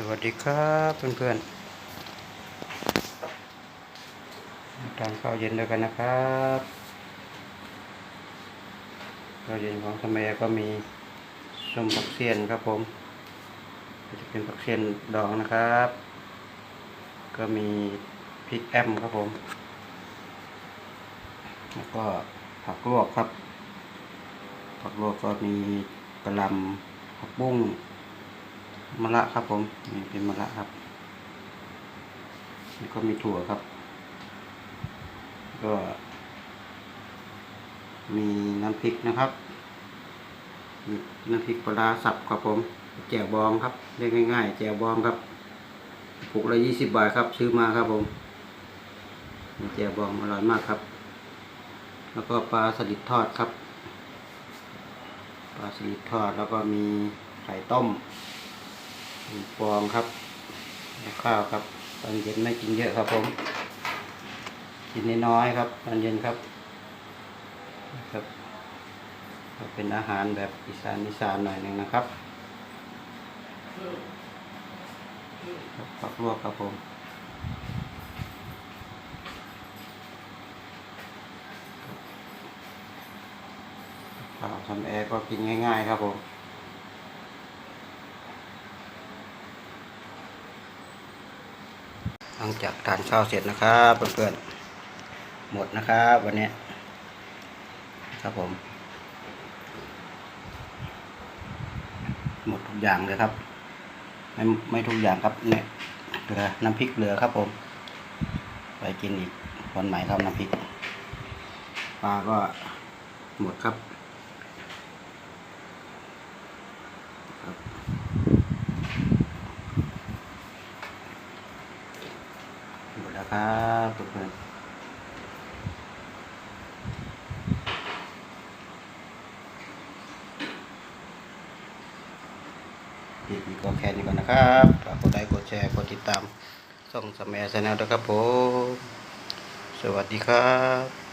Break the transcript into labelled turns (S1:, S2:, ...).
S1: สวัสดีครับเพื่อนๆทานข้าวเย็นด้วยกันนะครับข้าวเย็นของสมัยก็มีส้มผักเสียนครับผมจะเป็นผักเสียนดองนะครับ ก็มีพริกแอมครับผม แล้วก็ผักลวกครับ ผักลวกก็มีกระลำผักบุ้ง มะระครับผมนี่เป็นมะระครับแล้วก็มีถั่วครับ ก็ มีน้ำพริกนะครับมีน้ำพริกปลาสับครับผม แจ่วบองครับเรียกง่ายๆ แจ่วบองครับปุกละยี่สิบบาทครับ ซื้อมาครับผมแจ่วบองอร่อยมากครับ แล้วก็ปลาสลิดทอดครับ ปลาสลิดทอดแล้วก็มีไข่ต้ม ฟองครับ ข้าวครับ ตอนเย็นไม่กินเยอะครับผม กินน้อยๆครับ ตอนเย็นครับ ครับ เป็นอาหารแบบอีสานอีสานหน่อยหนึ่งนะครับครับผักลวกครับผมข้าวทำแอร์ก็กินง่าย ๆ ครับผม หลั งจากทานข้าวเสร็จนะครับเพื่อนๆหมดนะครับวันนี้ครับผม หมดทุกอย่างเลยครับ ไม่ไม่ทุกอย่างครับเนี่ยเหลือน้ำพริกเหลือครับผม ไปกินอีกวันใหม่ครับน้ำพริกปลาก็หมดครับครับ หมดแล้ว ครับเพื่อนๆคลิปนี้ก็แค่นี้ก่อนนะครับฝากกดไลค์กดแชร์กดติดตามช่องสมัยชาแนลนะครับผม สวัสดีครับ